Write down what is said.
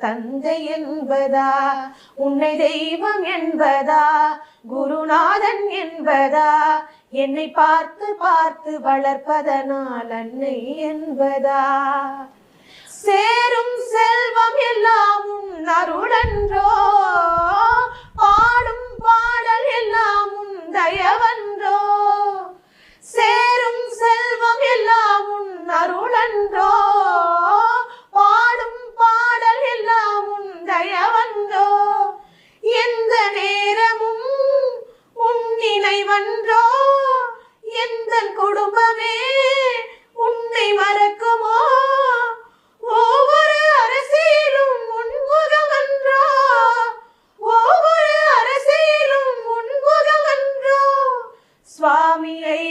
தந்தை என்பதா? உன்னை தெய்வம் என்பதா? குருநாதன் என்பதா? என்னை பார்த்து பார்த்து வளர்ப்பதனால் அன்னை என்பதா? சேரும் செல்வம் எல்லாம் உன் அருளன்றோ வாழ வந்தோ? எந்த நேரமும் உன்னினை நினைவன்றோ எந்த குடும்பமே உன்னை மறக்குமோ? ஒவ்வொரு அரசியலும் உன்முகம் என்றோ ஒவ்வொரு அரசியலும் உன்முகம் என்றோ சுவாமியை